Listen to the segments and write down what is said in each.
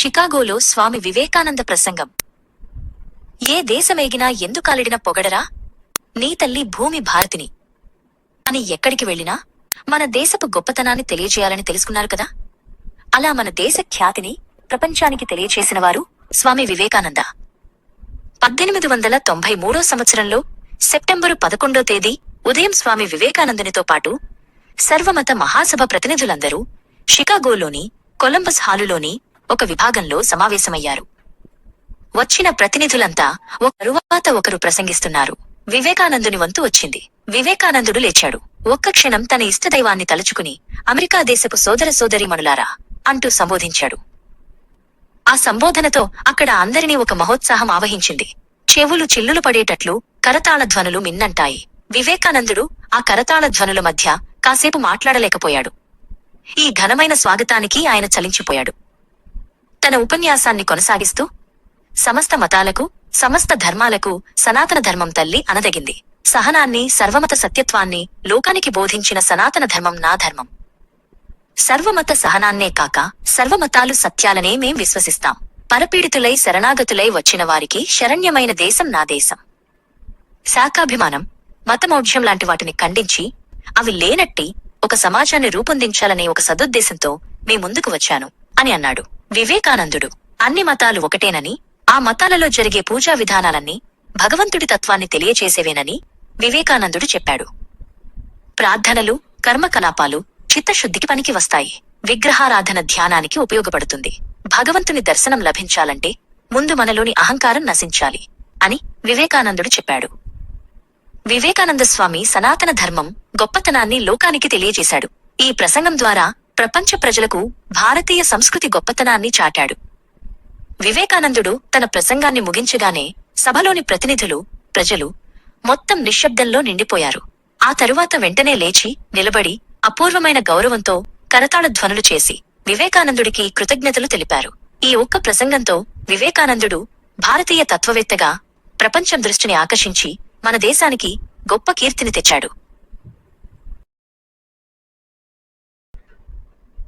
షికాగోలో స్వామి వివేకానంద ప్రసంగం. ఏ దేశమేగినా ఎందుకాలిడిన పొగడరా? నీ తల్లి భూమి భారతిని. అని ఎక్కడికి వెళ్ళినా మన దేశపు గొప్పతనాన్ని తెలియజేయాలని తెలుసుకున్నారు కదా? అలా మన దేశ ఖ్యాతిని ప్రపంచానికి తెలియచేసిన వారు స్వామి వివేకానంద. పద్దెనిమిది వందల తొంభై మూడో సంవత్సరంలో సెప్టెంబరు పదకొండో తేదీ ఉదయం స్వామి వివేకానందునితో పాటు సర్వమత మహాసభ ప్రతినిధులందరూ షికాగోలోని కొలంబస్ హాలులోని ఒక విభాగంలో సమావేశమయ్యారు. వచ్చిన ప్రతినిధులంతా ఒకరువాత ఒకరు ప్రసంగిస్తున్నారు. వివేకానందుని వంతు వచ్చింది. వివేకానందుడు లేచాడు. ఒక్క క్షణం తన ఇష్టదైవాన్ని తలుచుకుని అమెరికా దేశపు సోదర సోదరిమణులారా అంటూ సంబోధించాడు. ఆ సంబోధనతో అక్కడ అందరినీ ఒక మహోత్సాహం ఆవహించింది. చెవులు చిల్లులు పడేటట్లు కరతాళ ధ్వనులు మిన్నంటాయి. వివేకానందుడు ఆ కరతాళ ధ్వనుల మధ్య కాసేపు మాట్లాడలేకపోయాడు. ఈ ఘనమైన స్వాగతానికి ఆయన చలించిపోయాడు. తన ఉపన్యాసాన్ని కొనసాగిస్తూ సమస్త మతాలకు సమస్త ధర్మాలకు సనాతన ధర్మం తల్లి అనదగింది. సహనాన్ని సర్వమత సత్యత్వాన్ని లోకానికి బోధించిన సనాతన ధర్మం నా ధర్మం. సర్వమత సహనాన్నే కాక సర్వమతాలు సత్యాలనే మేం విశ్వసిస్తాం. పరపీడితులై శరణాగతులై వచ్చిన వారికి శరణ్యమైన దేశం నా దేశం. శాఖాభిమానం మతమౌఢ్యం లాంటి వాటిని ఖండించి అవి లేనట్టి ఒక సమాజాన్ని రూపొందించాలనే ఒక సదుద్దేశంతో మీ ముందుకు వచ్చాను అని అన్నాడు. వివేకానందుడు. అన్ని మతాలు ఒకటేనని ఆ మతాలలో జరిగే పూజా విధానాలన్నీ భగవంతుడి తత్వాన్ని తెలియచేసేవేనని వివేకానందుడు చెప్పాడు. ప్రార్థనలు కర్మకలాపాలు చిత్తశుద్ధికి పనికి వస్తాయి. విగ్రహారాధన ధ్యానానికి ఉపయోగపడుతుంది. భగవంతుని దర్శనం లభించాలంటే ముందు మనలోని అహంకారం నశించాలి అని వివేకానందుడు చెప్పాడు. వివేకానంద స్వామి సనాతన ధర్మం గొప్పతనాన్ని లోకానికి తెలియజేశాడు. ఈ ప్రసంగం ద్వారా ప్రపంచ ప్రజలకు భారతీయ సంస్కృతి గొప్పతనాన్ని చాటాడు. వివేకానందుడు తన ప్రసంగాన్ని ముగించగానే సభలోని ప్రతినిధులు ప్రజలు మొత్తం నిశ్శబ్దంలో నిండిపోయారు. ఆ తరువాత వెంటనే లేచి నిలబడి అపూర్వమైన గౌరవంతో కరతాళ ధ్వనులు చేసి వివేకానందుడికి కృతజ్ఞతలు తెలిపారు. ఈ ఒక్క ప్రసంగంతో వివేకానందుడు భారతీయ తత్వవేత్తగా ప్రపంచం దృష్టిని ఆకర్షించి మన దేశానికి గొప్ప కీర్తిని తెచ్చాడు.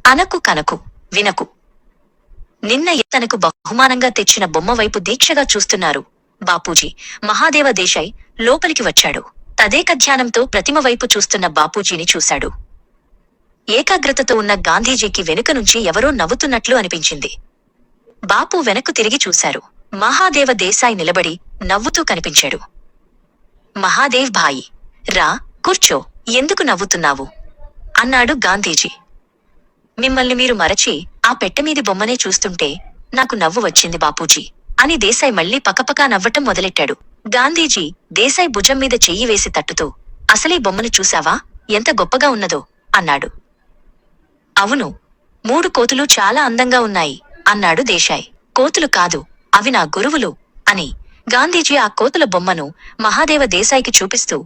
అనకు కనకు వినకు. నిన్న తనకు బహుమానంగా తెచ్చిన బొమ్మ వైపు దీక్షగా చూస్తున్నారు. బాపూజీ మహాదేవ దేశాయ్ లోపలికి వచ్చాడు. తదేక ధ్యానంతో ప్రతిమ వైపు చూస్తున్న బాపూజీని చూశాడు. ఏకాగ్రతతో ఉన్న గాంధీజీకి వెనుక నుంచి ఎవరో నవ్వుతున్నట్లు అనిపించింది. బాపు వెనక్కు తిరిగి చూశారు. మహాదేవ దేశాయ్ నిలబడి నవ్వుతూ కనిపించాడు. మహాదేవ్ భాయి రా కూర్చో ఎందుకు నవ్వుతున్నావు? అన్నాడు గాంధీజీ. మిమ్మల్ని మీరు మరచి ఆ పెట్టెమీది బొమ్మనే చూస్తుంటే నాకు నవ్వు వచ్చింది బాపూజీ. అని దేశాయ్ మళ్ళీ పకపకా నవ్వటం మొదలెట్టాడు. గాంధీజీ దేశాయ్ భుజం మీద చెయ్యి వేసి తట్టుతూ అసలీ బొమ్మను చూశావా? ఎంత గొప్పగా ఉన్నదో అన్నాడు. అవును మూడు కోతులు చాలా అందంగా ఉన్నాయి అన్నాడు దేశాయ్. కోతులు కాదు అవి నా గురువులు అని గాంధీజీ ఆ కోతుల బొమ్మను మహాదేవ దేశాయికి చూపిస్తూ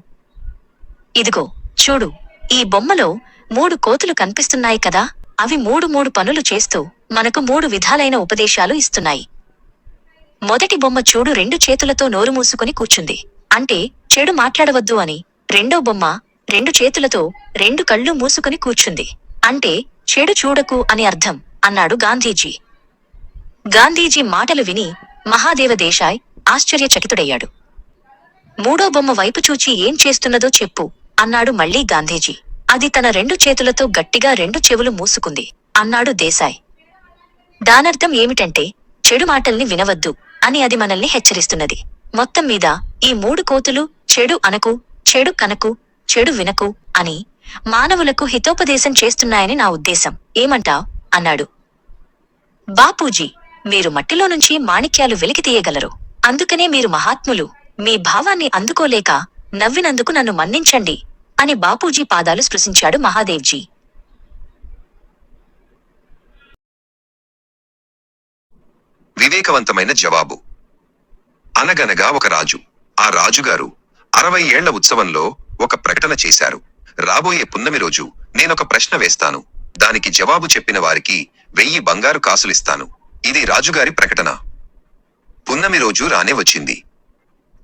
ఇదిగో చూడు ఈ బొమ్మలో మూడు కోతులు కనిపిస్తున్నాయి కదా? అవి మూడు మూడు పనులు చేస్తూ మనకు మూడు విధాలైన ఉపదేశాలు ఇస్తున్నాయి. మొదటి బొమ్మ చూడు రెండు చేతులతో నోరు మూసుకుని కూర్చుంది. అంటే చెడు మాట్లాడవద్దు అని రెండో బొమ్మ రెండు చేతులతో రెండు కళ్ళు మూసుకుని కూర్చుంది. అంటే చెడు చూడకు అని అర్థం అన్నాడు గాంధీజీ. గాంధీజీ మాటలు విని మహాదేవ దేశాయ్ ఆశ్చర్యచకితుడయ్యాడు. మూడో బొమ్మ వైపు చూచి ఏం చేస్తున్నదో చెప్పు అన్నాడు మళ్ళీ గాంధీజీ. అది తన రెండు చేతులతో గట్టిగా రెండు చెవులు మూసుకుంది. అన్నాడు దేశాయ్. దానర్థం ఏమిటంటే చెడు మాటల్ని వినవద్దు అని అది మనల్ని హెచ్చరిస్తున్నది. మొత్తం మీద ఈ మూడు కోతులు చెడు అనకు చెడు కనకు చెడు వినకు అని మానవులకు హితోపదేశం చేస్తున్నాయని నా ఉద్దేశం. ఏమంటావ్ అన్నాడు. బాపూజీ మీరు మట్టిలో నుంచి మాణిక్యాలు వెలికి తీయగలరు. అందుకనే మీరు మహాత్ములు. మీ భావాన్ని అందుకోలేక నవ్వినందుకు నన్ను మన్నించండి. అని బాపూజీ పాదాలు స్పృశించాడు మహాదేవ్జీ. వివేకవంతమైన జవాబు. అనగనగా ఒక రాజు. ఆ రాజుగారు అరవై ఏళ్ళ ఉత్సవంలో ఒక ప్రకటన చేశారు. రాబోయే పున్నమి రోజు నేనొక ప్రశ్న వేస్తాను. దానికి జవాబు చెప్పిన వారికి వెయ్యి బంగారు కాసులిస్తాను ఇది రాజుగారి ప్రకటన. పున్నమి రోజు రానే వచ్చింది.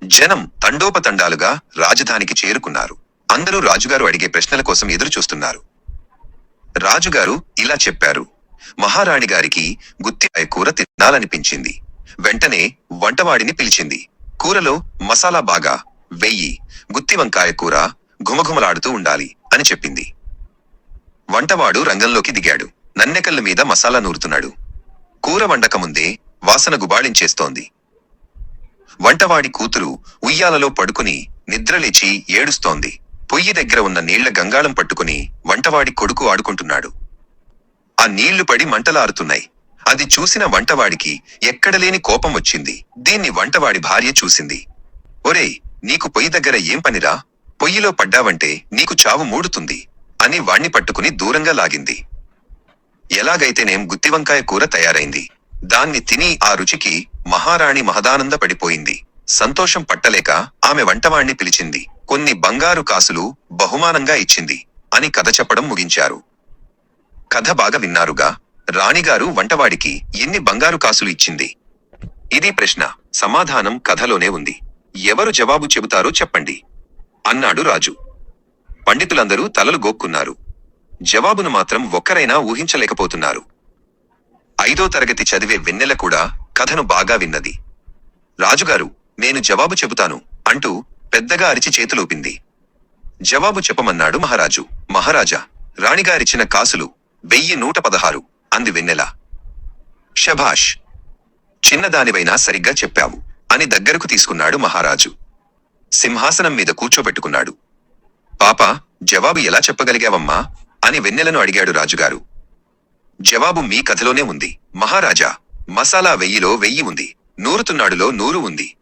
జనం తండోపతండాలుగా రాజధానికి చేరుకున్నారు. అందరూ రాజుగారు అడిగే ప్రశ్నల కోసం ఎదురుచూస్తున్నారు. రాజుగారు ఇలా చెప్పారు. మహారాణి గారికి గుత్తికాయ కూర తినాలనిపించింది. వెంటనే వంటవాడిని పిలిచింది. కూరలో మసాలా బాగా వెయ్యి గుత్తి వంకాయ కూర ఘుమఘుమలాడుతూ ఉండాలి అని చెప్పింది. వంటవాడు రంగంలోకి దిగాడు. నన్నెకళ్ళ మీద మసాలా నూరుతున్నాడు. కూర వండకముందే వాసన గుబాళించేస్తోంది. వంటవాడి కూతురు ఉయ్యాలలో పడుకుని నిద్రలేచి ఏడుస్తోంది. పొయ్యి దగ్గర ఉన్న నీళ్ళ గంగాళం పట్టుకుని వంటవాడి కొడుకు ఆడుకుంటున్నాడు. ఆ నీళ్ళు పడి మంటలారుతున్నాయి. అది చూసిన వంటవాడికి ఎక్కడలేని కోపం వచ్చింది. దీన్ని వంటవాడి భార్య చూసింది. ఒరేయ్ నీకు పొయ్యి దగ్గర ఏం పనిరా? పొయ్యిలో పడ్డావంటే నీకు చావు మూడుతుంది అని వాణ్ణి పట్టుకుని దూరంగా లాగింది. ఎలాగైతేనేం గుత్తివంకాయ కూర తయారైంది. దాన్ని తిని ఆ రుచికి మహారాణి మహదానంద పడిపోయింది. సంతోషం పట్టలేక ఆమె వంటవాణ్ణి పిలిచింది. కొన్ని బంగారు కాసులు బహుమానంగా ఇచ్చింది అని కథ చెప్పడం ముగించారు. కథ బాగా విన్నారుగా? రాణిగారు వంటవాడికి ఎన్ని బంగారు కాసులు ఇచ్చింది? ఇది ప్రశ్న. సమాధానం కథలోనే ఉంది. ఎవరు జవాబు చెబుతారో చెప్పండి. అన్నాడు రాజు. పండితులందరూ తలలు గోక్కున్నారు. జవాబును మాత్రం ఒక్కరైనా ఊహించలేకపోతున్నారు. ఐదో తరగతి చదివే వెన్నెల కూడా కథను బాగా విన్నది. రాజుగారు నేను జవాబు చెబుతాను అంటూ పెద్దగా అరిచి చేతులూపింది. జవాబు చెప్పమన్నాడు మహారాజు. మహారాజా రాణిగారిచ్చిన కాసులు వెయ్యి నూట పదహారు అంది వెన్నెల. షభాష్ చిన్నదానివైనా సరిగ్గా చెప్పావు అని దగ్గరకు తీసుకున్నాడు మహారాజు. సింహాసనం మీద కూర్చోబెట్టుకున్నాడు. పాప జవాబు ఎలా చెప్పగలిగావమ్మా అని వెన్నెలను అడిగాడు రాజుగారు. జవాబు మీ కథలోనే ఉంది. మహారాజా మసాలా వెయ్యిలో వెయ్యి ఉంది. నూరుతున్నాడులో నూరు ఉంది.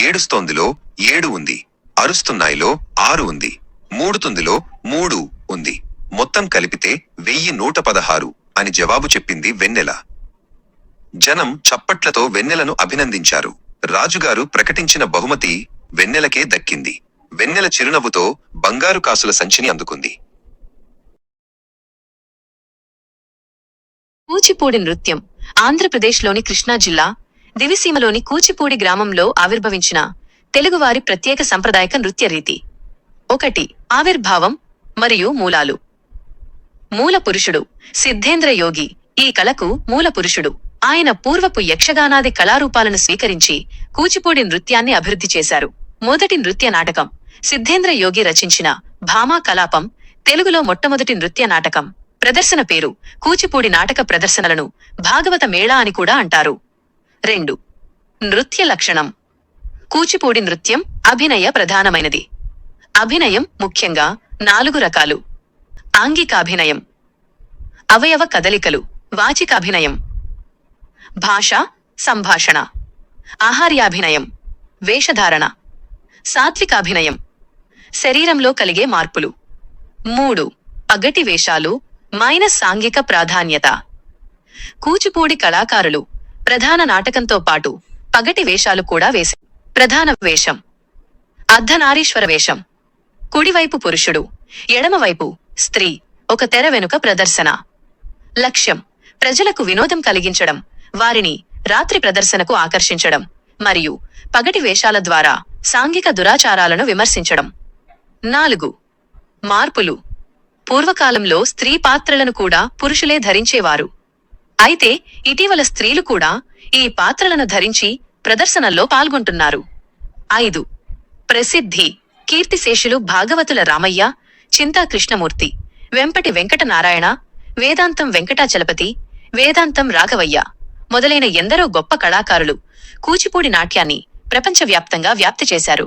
ఏడుస్తోందిలో ఏడు ఉంది. అరుస్తున్నాయిలో ఆరు ఉంది. మూడుతుందిలో మూడు ఉంది. మొత్తం కలిపితే వెయ్యి నూట పదహారు అని జవాబు చెప్పింది వెన్నెల. జనం చప్పట్లతో వెన్నెలను అభినందించారు. రాజుగారు ప్రకటించిన బహుమతి వెన్నెలకే దక్కింది. వెన్నెల చిరునవ్వుతో బంగారు కాసుల సంచిని అందుకుంది. కూచిపూడి నృత్యం. ఆంధ్రప్రదేశ్లోని కృష్ణా జిల్లా దివిసీమలోని కూచిపూడి గ్రామంలో ఆవిర్భవించిన తెలుగువారి ప్రత్యేక సంప్రదాయక నృత్య రీతి. ఒకటి ఆవిర్భావం మరియు మూలాలు. మూల పురుషుడు సిద్ధేంద్ర యోగి ఈ కళకు మూల పురుషుడు. ఆయన పూర్వపు యక్షగానాది కళారూపాలను స్వీకరించి కూచిపూడి నృత్యాన్ని అభివృద్ధి చేశారు. మొదటి నృత్య నాటకం సిద్ధేంద్ర యోగి రచించిన భామా కలాపం తెలుగులో మొట్టమొదటి నృత్య నాటకం. ప్రదర్శన పేరు కూచిపూడి నాటక ప్రదర్శనలను భాగవత మేళా అని కూడా అంటారు. రెండు. నృత్య లక్షణం. కూచిపూడి నృత్యం అభినయ ప్రధానమైనది. అభినయం ముఖ్యంగా నాలుగు రకాలు. ఆంగికాభినయం. అవయవ కదలికలు వాచికాభినయం. భాష సంభాషణ. ఆహార్యాభినయం. వేషధారణ. సాత్వికాభినయం. శరీరంలో కలిగే మార్పులు. మూడు. పగటి వేషాలు మైనస్ సాంఘిక ప్రాధాన్యత. కూచిపూడి కళాకారులు. ప్రధాన నాటకంతో పాటు పగటి వేషాలు కూడా వేశారు ప్రధాన వేషం. అర్ధనారీశ్వర వేషం. కుడివైపు పురుషుడు ఎడమవైపు స్త్రీ ఒక తెర వెనుక ప్రదర్శన. లక్ష్యం ప్రజలకు వినోదం కలిగించడం వారిని రాత్రి ప్రదర్శనకు ఆకర్షించడం మరియు పగటి వేషాల ద్వారా సాంఘిక దురాచారాలను విమర్శించడం. నాలుగు మార్పులు. పూర్వకాలంలో స్త్రీ పాత్రలను కూడా పురుషులే ధరించేవారు. అయితే ఇటీవల స్త్రీలు కూడా ఈ పాత్రలను ధరించి ప్రదర్శనల్లో పాల్గొంటున్నారు. ఐదు. ప్రసిద్ధి. కీర్తిశేషులు భాగవతుల రామయ్య చింతా కృష్ణమూర్తి వెంపటి వెంకటనారాయణ వేదాంతం వెంకటాచలపతి వేదాంతం రాఘవయ్య మొదలైన ఎందరో గొప్ప కళాకారులు కూచిపూడి నాట్యాన్ని ప్రపంచవ్యాప్తంగా వ్యాప్తి చేశారు.